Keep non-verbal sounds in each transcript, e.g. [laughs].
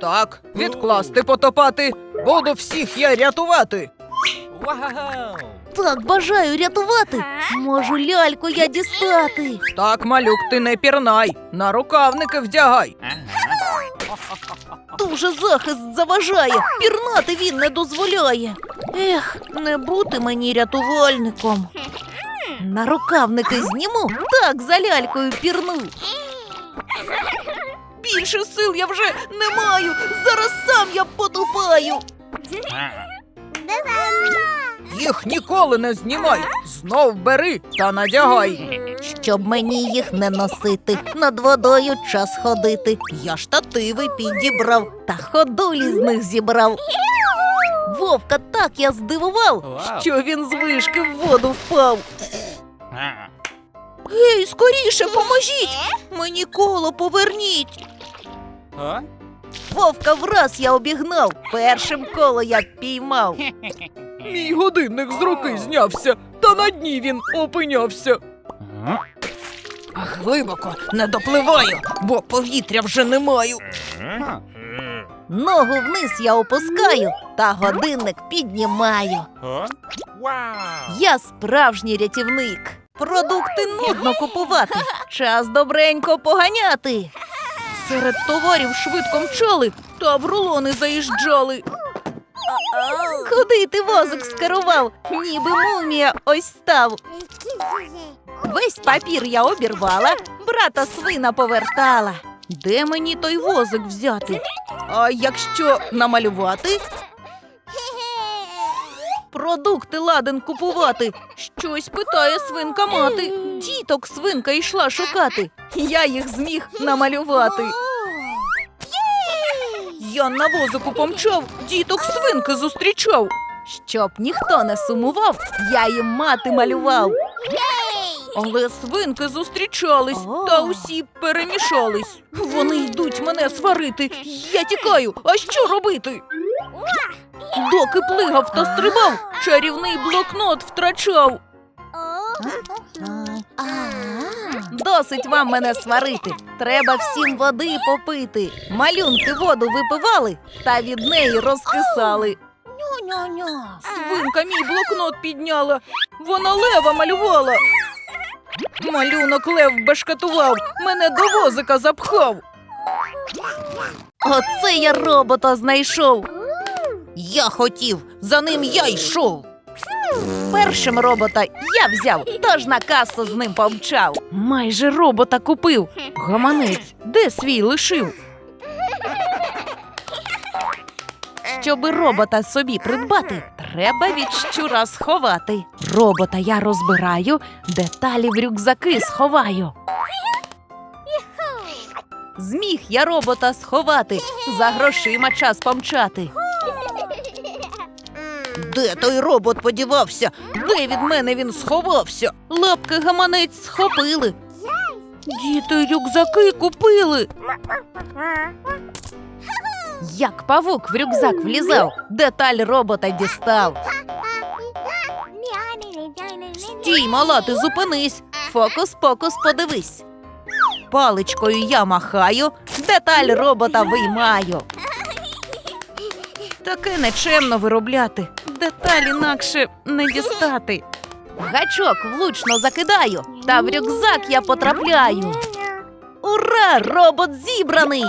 Так, відкласти потопати. Буду всіх я рятувати. Так бажаю рятувати. Можу ляльку я дістати. Так, малюк, ти не пірнай. На рукавники вдягай. Дуже захист заважає. Пірнати він не дозволяє. Ех, не бути мені рятувальником. На рукавники зніму, так за лялькою пірну. Більше сил я вже не маю. Зараз сам я потупаю. Їх ніколи не знімай. Знов бери та надягай. Щоб мені їх не носити, над водою час ходити. Я штативи підібрав та ходулі з них зібрав. Вовка так я здивував, що він з вишки в воду впав. Гей, скоріше поможіть! Мені коло поверніть. А? Вовка враз я обігнав, першим коло я піймав. [laughs] Мій годинник з руки знявся, та на дні він опинявся. Глибоко не допливаю, бо повітря вже не маю. Ногу вниз я опускаю, та годинник піднімаю. Я справжній рятівник. Продукти нудно купувати, [laughs] час добренько поганяти. Серед товарів швидко мчали та в рулони заїжджали. Куди ти возик скерував? Ніби мумія ось став. Весь папір я обірвала, брата свина повертала. Де мені той возик взяти? А якщо намалювати? Продукти ладен купувати. Щось питає свинка мати. Діток свинка йшла шукати. Я їх зміг намалювати. Я на возику помчав, діток свинки зустрічав. Щоб ніхто не сумував, я їм мати малював. Але свинки зустрічались, та усі перемішались. Вони йдуть мене сварити. Я тікаю, а що робити? Доки плигав та стрибав, чарівний блокнот втрачав. Досить вам мене сварити. Треба всім води попити. Малюнки воду випивали та від неї розкисали. Свинка мій блокнот підняла. Вона лева малювала. Малюнок лев бешкетував, мене до возика запхав. Оце я робота знайшов. Я хотів, за ним я йшов. Першим робота я взяв, тож на касу з ним помчав. Майже робота купив. Гаманець, де свій лишив? Щоби робота собі придбати, треба від щура сховати. Робота я розбираю, деталі в рюкзаки сховаю. Зміг я робота сховати, за грошима час помчати. Де той робот подівався? Де від мене він сховався? Лапки гаманець схопили. Діти рюкзаки купили. Як павук в рюкзак влізав, деталь робота дістав. Стій, мала, ти зупинись. Фокус-покус, подивись. Паличкою я махаю, деталь робота виймаю. Таке нечемно виробляти. Деталь інакше не дістати. Гачок влучно закидаю, та в рюкзак я потрапляю. Ура! Робот зібраний!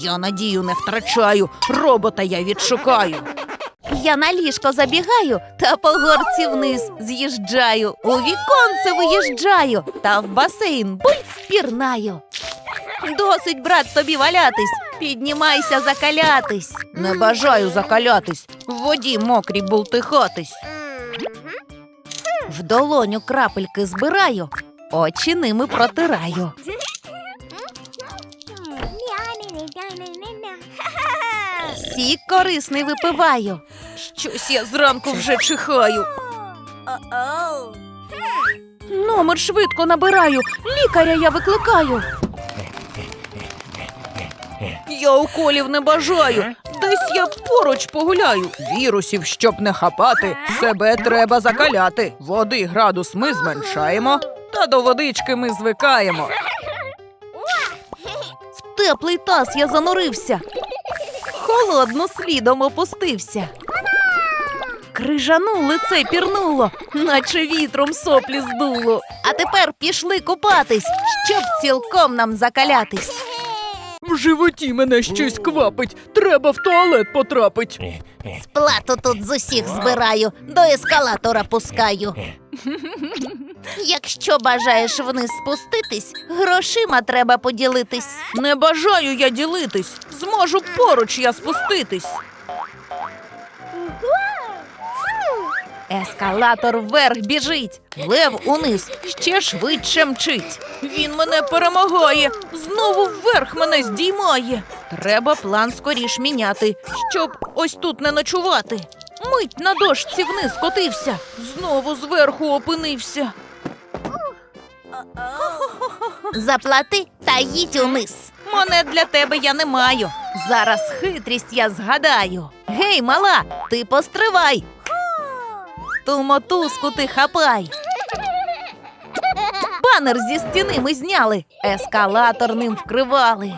Я надію не втрачаю, робота я відшукаю. Я на ліжко забігаю та по горці вниз з'їжджаю. У віконце виїжджаю та в басейн буль пірнаю. Досить, брат, тобі валятись, піднімайся закалятись. Не бажаю закалятись, в воді мокрій бултихатись. В долоню крапельки збираю, очі ними протираю. Сік корисний випиваю. Щось я зранку вже чихаю. Номер швидко набираю, лікаря я викликаю. Я уколів не бажаю. Десь я поруч погуляю. Вірусів, щоб не хапати, себе треба закаляти. Води градус ми зменшаємо, та до водички ми звикаємо. В теплий таз я занурився. Холодно слідом опустився. Крижану лице пірнуло, наче вітром соплі здуло. А тепер пішли купатись, щоб цілком нам закалятись. В животі мене щось квапить. Треба в туалет потрапить. Плату тут з усіх збираю, до ескалатора пускаю. Якщо бажаєш вниз спуститись, грошима треба поділитись. Не бажаю я ділитись. Зможу поруч я спуститись. Ескалатор вверх біжить, лев униз ще швидше мчить. Він мене перемагає, знову вверх мене здіймає. Треба план скоріш міняти, щоб ось тут не ночувати. Мить на дошці вниз котився, знову зверху опинився. Заплати та їдь униз. Монет для тебе я не маю. Зараз хитрість я згадаю. Гей, мала, ти постривай. Ту мотузку ти хапай. Банер зі стіни ми зняли, ескалатор ним вкривали.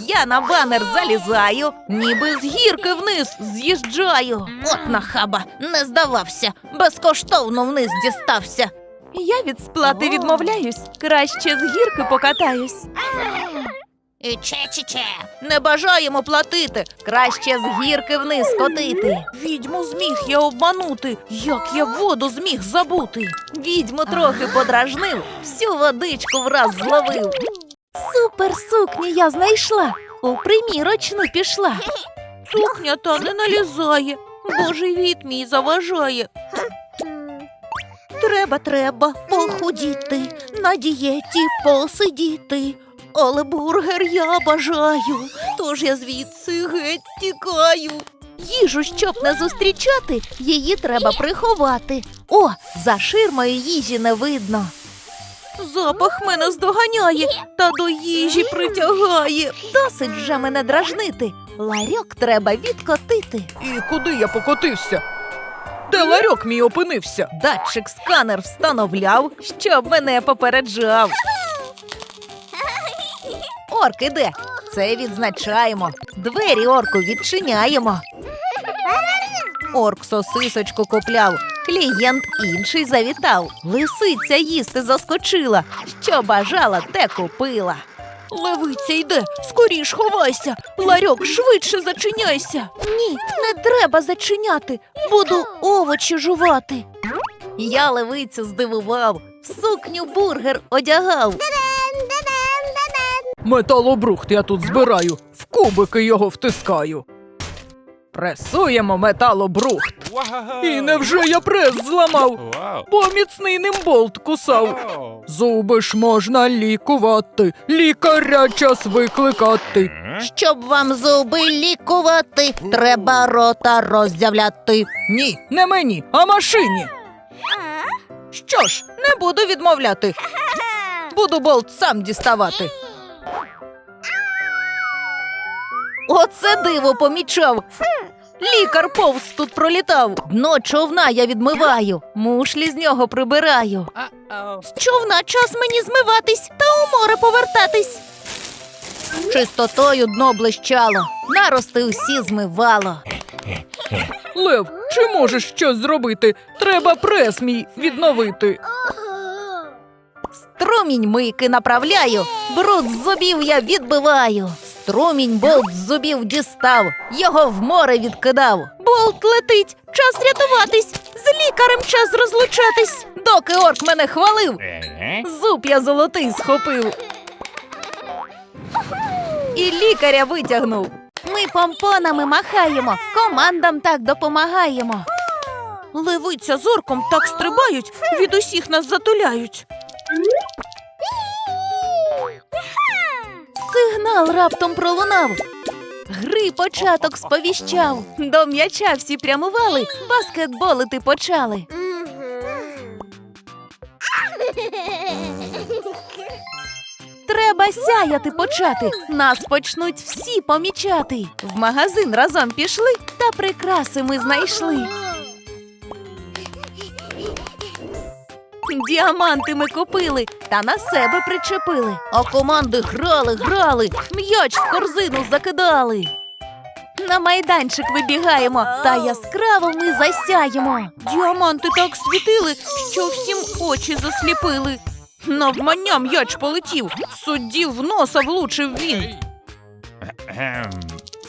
Я на банер залізаю, ніби з гірки вниз з'їжджаю. От нахаба, не здавався, безкоштовно вниз дістався. Я від сплати відмовляюсь, краще з гірки покатаюсь. Че-че-че. Не бажаємо платити, краще з гірки вниз котити. Відьму зміг я обманути, як я воду зміг забути. Відьму трохи подражнив, всю водичку враз зловив. Супер сукню я знайшла, у примірочну пішла. Сукня та не налізає, божий від мій заважає. Треба, треба похудіти, на дієті посидіти. Але бургер я бажаю, тож я звідси геть тікаю. Їжу, щоб не зустрічати, її треба приховати. О, за ширмою їжі не видно. Запах мене здоганяє та до їжі притягає. Досить вже мене дражнити. Ларьок треба відкотити. І куди я покотився? Де ларьок мій опинився? Датчик сканер встановляв, щоб мене попереджав. Орк іде. Це відзначаємо. Двері орку відчиняємо. Орк сосисочку купляв. Клієнт інший завітав. Лисиця їсти заскочила. Що бажала, те купила. Левиця йде, скоріш ховайся. Ларьок швидше зачиняйся. Ні, не треба зачиняти. Буду овочі жувати. Я левицю здивував, сукню бургер одягав. Металобрухт я тут збираю, в кубики його втискаю. Пресуємо металобрухт. І невже я прес зламав, бо міцний ним болт кусав. Зуби ж можна лікувати, лікаря час викликати. Щоб вам зуби лікувати, треба рота роздявляти. Ні, не мені, а машині. Що ж, не буду відмовляти. Буду болт сам діставати. Оце диво помічав. Лікар повз тут пролітав. Дно човна я відмиваю, мушлі з нього прибираю. З човна час мені змиватись та у море повертатись. Чистотою дно блищало, нарости усі змивало. Лев, чи можеш щось зробити? Треба прес мій відновити. Струмінь мийки направляю, бруд з зубів я відбиваю. Струмінь болт з зубів дістав, його в море відкидав. Болт летить, час рятуватись, з лікарем час розлучатись. Доки орк мене хвалив, зуб я золотий схопив. І лікаря витягнув. Ми помпонами махаємо, командам так допомагаємо. Левиця з орком так стрибають, від усіх нас затуляють. Сигнал раптом пролунав. Гри початок сповіщав. До м'яча всі прямували, баскетболити почали. Треба сяяти почати. Нас почнуть всі помічати. В магазин разом пішли, та прикраси ми знайшли. Діаманти ми купили та на себе причепили. А команди грали, грали, м'яч в корзину закидали. На майданчик вибігаємо, та яскраво ми засяємо. Діаманти так світили, що всім очі засліпили. Навмання м'яч полетів, судді в носа влучив він.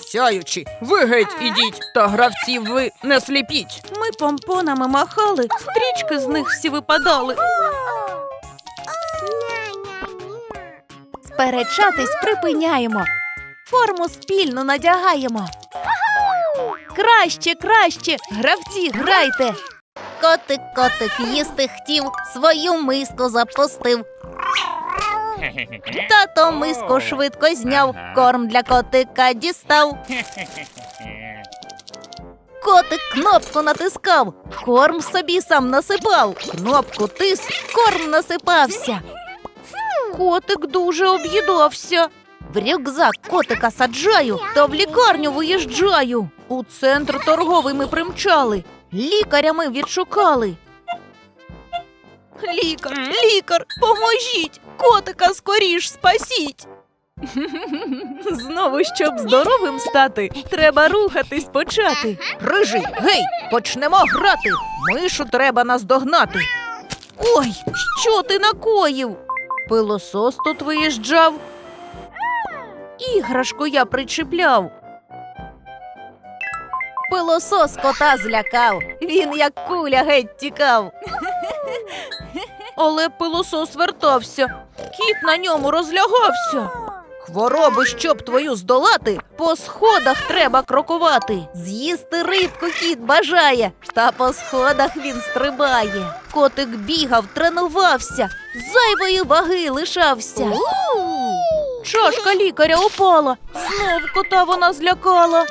Сяючи, ви геть ідіть, та гравців ви не сліпіть. Ми помпонами махали, стрічки з них всі випадали. Сперечатись припиняємо. Форму спільно надягаємо. Краще, краще, гравці, грайте. Котик, котик їсти хотів, свою миску запустив. Тато миску швидко зняв, корм для котика дістав. [laughs] Котик кнопку натискав, корм собі сам насипав. Кнопку тис, корм насипався. Котик дуже об'їдався. В рюкзак котика саджаю, та в лікарню виїжджаю. У центр торговий ми примчали. Лікаря ми відшукали. Лікар, лікар, поможіть! Котика скоріш спасіть. Знову, щоб здоровим стати, треба рухатись почати. Рижий, гей, почнемо грати. Мишу треба наздогнати. Ой, що ти накоїв? Пилосос тут виїжджав. Іграшку я причіпляв. Пилосос кота злякав. Він як куля геть тікав. [laughs] Але пилосос вертався. Кіт на ньому розлягався. Хвороби, щоб твою здолати, по сходах треба крокувати. З'їсти рибку кіт бажає, та по сходах він стрибає. Котик бігав, тренувався, Зайвої ваги лишався. чашка лікаря упала, знов кота вона злякала.